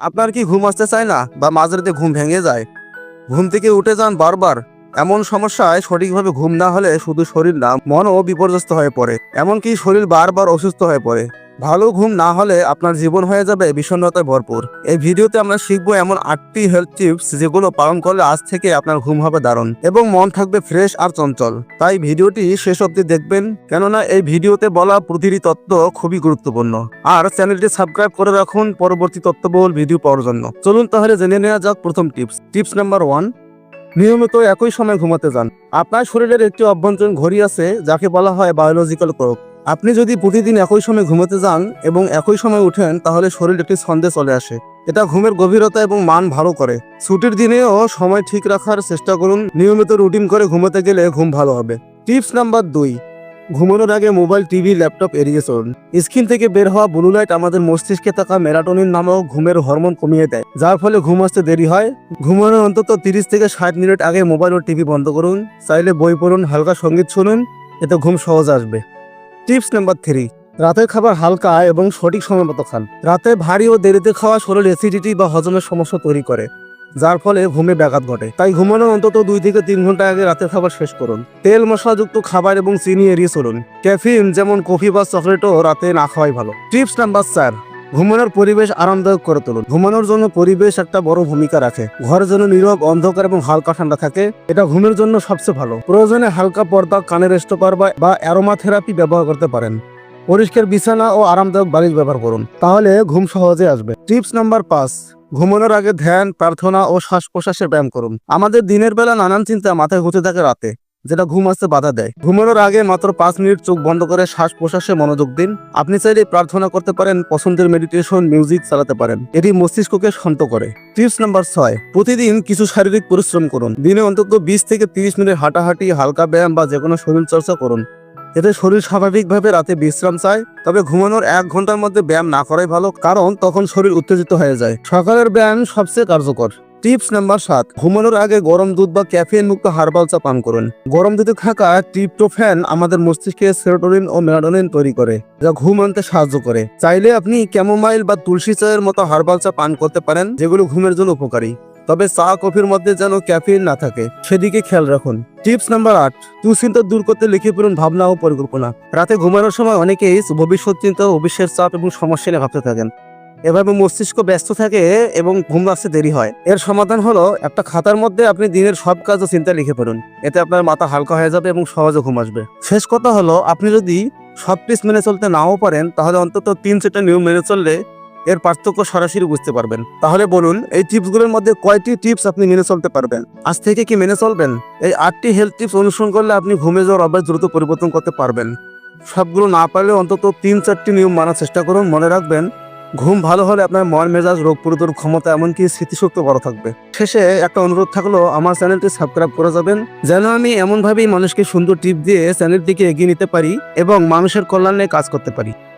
আপনার কি ঘুম আসতে চায় না বা মাঝরাতে ঘুম ভেঙে যায়? ঘুম থেকে উঠে যান বারবার। এমন সমস্যায় সঠিকভাবে ঘুম না হলে শুধু শরীর না, মনও বিপর্যস্ত হয়ে পড়ে। এমনকি শরীর বারবার অসুস্থ হয়ে পড়ে। ভালো ঘুম না হলে আপনার জীবন হয়ে যাবে বিষণ্ণতায় ভরপুর। এই ভিডিওতে আমরা শিখব এমন আটটি হেলথ টিপস যেগুলো পালন করলে আজ থেকে আপনার ঘুম হবে দারুণ এবং মন থাকবে ফ্রেশ আর চঞ্চল। তাই ভিডিওটি শেষ অবধি দেখবেন, কেননা এই ভিডিওতে বলা প্রতিটি তত্ত্ব খুবই গুরুত্বপূর্ণ। আর চ্যানেলটি সাবস্ক্রাইব করে রাখুন পরবর্তী তত্ত্ববহুল ভিডিও পাওয়ার জন্য। চলুন তাহলে জেনে নেওয়া যাক প্রথম টিপস টিপস নাম্বার ওয়ান নিয়মিত একই সময় ঘুমাতে যান। আপনার শরীরের একটি অভ্যন্তরীণ ঘড়ি আছে, যাকে বলা হয় বায়োলজিক্যাল ক্লক আপনি যদি প্রতিদিন একই সময় ঘুমোতে যান এবং একই সময় উঠেন, তাহলে শরীর একটি ছন্দে চলে আসে। এটা ঘুমের গভীরতা এবং মান ভালো করে। ছুটির দিনেও সময় ঠিক রাখার চেষ্টা করুন। নিয়মিত রুটিন করে ঘুমাতে গেলে ঘুম ভালো হবে। টিপস নাম্বার দুই, ঘুমানোর আগে মোবাইল, টিভি, ল্যাপটপ এড়িয়ে চলুন। স্ক্রিন থেকে বের হওয়া ব্লু লাইট আমাদের মস্তিষ্কে থাকা মেলাটোনিন নামক ঘুমের হরমোন কমিয়ে দেয়, যার ফলে ঘুম আসতে দেরি হয়। ঘুমানোর অন্তত তিরিশ থেকে ষাট মিনিট আগে মোবাইল ও টিভি বন্ধ করুন। চাইলে বই পড়ুন, হালকা সংগীত শুনুন। এতে ঘুম সহজ আসবে। টিপস নাম্বার থ্রি, রাতের খাবার হালকা এবং সঠিক সময় মতো খান। রাতে ভারী ও দেরিতে খাওয়া শরীর অ্যাসিডিটি বা হজমের সমস্যা তৈরি করে, যার ফলে ঘুমে ব্যাঘাত ঘটে। তাই ঘুমানোর অন্তত দুই থেকে তিন ঘণ্টা আগে রাতের খাবার শেষ করুন। তেল মশলাযুক্ত খাবার এবং চিনি এড়িয়ে চলুন। ক্যাফিন যেমন কফি বা চকলেটও রাতে না খাওয়াই ভালো। টিপস নাম্বার চার ঘুমানোর পরিবেশ আরামদায়ক করে তুলুন। ঘুমানোর জন্য পরিবেশ একটা বড় ভূমিকা রাখে। ঘরের জন্য নীরব অন্ধকার এবং হালকা ঠান্ডা থাকে। এটা ঘুমের জন্য সবচেয়ে ভালো। প্রয়োজনে হালকা পর্দা, কানের স্টোপার বা অ্যারোমা থেরাপি ব্যবহার করতে পারেন। পরিষ্কার বিছানা ও আরামদায়ক বালিশ ব্যবহার করুন। তাহলে ঘুম সহজে আসবে। টিপস নাম্বার পাঁচ, ঘুমানোর আগে ধ্যান, প্রার্থনা ও শ্বাস প্রশ্বাসের ব্যায়াম করুন। আমাদের দিনের বেলা নানান চিন্তা মাথায় ঘুরতে থাকে রাতে। যেটা ঘুম আসতে বাধা দেয়। ঘুমানোর আগে মাত্র পাঁচ মিনিট চোখ বন্ধ করে শ্বাস প্রশ্বাসে মনোযোগ দিন। আপনি চাইলে প্রার্থনা করতে পারেন, পছন্দের মেডিটেশন মিউজিক চালাতে পারেন। এটি মস্তিষ্ককে শান্ত করে। টিপস নাম্বার ছয়, প্রতিদিন কিছু শারীরিক পরিশ্রম করুন। দিনে অন্তত বিশ থেকে তিরিশ মিনিট হাঁটাহাঁটি, হালকা ব্যায়াম বা যে কোনো শরীর চর্চা করুন। এতে শরীর স্বাভাবিকভাবে রাতে বিশ্রাম চায়, তবে ঘুমানোর এক ঘণ্টার মধ্যে ব্যায়াম না করাই ভালো, কারণ তখন শরীর উত্তেজিত হয়ে যায়। সকালের ব্যায়াম সবচেয়ে কার্যকর। টিপস নাম্বার সাত, ঘুমানোর আগে গরম দুধ বা ক্যাফিন মুক্ত হার্বাল চা পান করুন। গরম দুধে থাকা ট্রিপ্টোফ্যান আমাদের মস্তিষ্কে সেরোটোনিন ও মেলাটোনিন তৈরি করে, যা ঘুম আনতে সাহায্য করে। চাইলে আপনি ক্যামোমাইল বা তুলসী চায়ের মতো হার্বাল চা পান করতে পারেন, যেগুলো ঘুমের জন্য উপকারী। তবে চা কফির মধ্যে যেন ক্যাফিন না থাকে, সেদিকে খেয়াল রাখুন। টিপস নাম্বার আট, দুশ্চিন্তা দূর করতে লিখে পড়ুন ভাবনা ও পরিকল্পনা। রাতে ঘুমানোর সময় অনেকেই ভবিষ্যৎ চিন্তা অবিশ্বের চাপ এবং সমস্যা নিয়ে ভাবতে থাকেন। এভাবে মস্তিষ্ক ব্যস্ত থাকে এবং ঘুম আসতে দেরি হয়। এর সমাধান হলো একটা খাতার মধ্যে আপনি দিনের সব কাজ ও চিন্তা লিখে পড়ুন এতে আপনার মাথা হালকা হয়ে যাবে এবং সহজে ঘুম আসবে। শেষ কথা হলো, আপনি যদি সব টিপস মেনে চলতে নাও পারেন, তাহলে অন্তত তিন চারটা নিয়ম মেনে চললে এর পার্থক্য সরাসরি বুঝতে পারবেন। তাহলে বলুন, এই টিপসগুলোর মধ্যে কয়টি টিপস আপনি মেনে চলতে পারবেন? আজ থেকে কি মেনে চলবেন? এই আটটি হেলথ টিপস অনুসরণ করলে আপনি ঘুমে যাওয়ার অভ্যাস দ্রুত পরিবর্তন করতে পারবেন। সবগুলো না পারলে অন্তত তিন চারটি নিয়ম মানার চেষ্টা করুন। মনে রাখবেন ঘুম ভালো হলে আপনার মন মেজাজ, রোগ প্রতিরোধ ক্ষমতা, এমনকি স্মৃতিশক্তি বড় থাকবে। শেষে একটা অনুরোধ থাকল, আমার চ্যানেলটি সাবস্ক্রাইব করে যাবেন, যেন আমি এমনভাবেই মানুষকে সুন্দর টিপ দিয়ে চ্যানেলটিকে এগিয়ে নিতে পারি এবং মানুষের কল্যাণে কাজ করতে পারি।